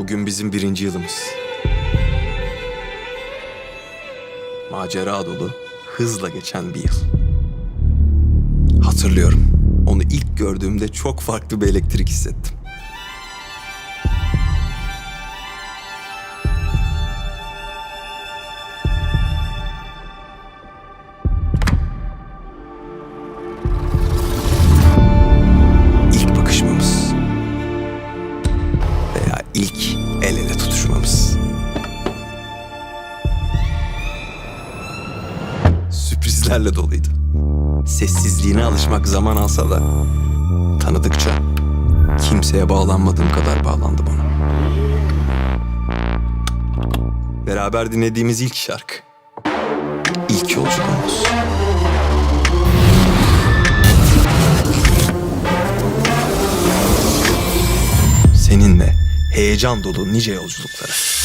Bugün bizim birinci yılımız. Macera dolu, hızla geçen bir yıl. Hatırlıyorum. Onu ilk gördüğümde çok farklı bir elektrik hissettim. İlk el ele tutuşmamız. Sürprizlerle doluydu. Sessizliğine alışmak zaman alsa da tanıdıkça kimseye bağlanmadığım kadar bağlandım ona. Beraber dinlediğimiz ilk şarkı. İlk yolculuğumuz. Seninle heyecan dolu nice yolculuklara.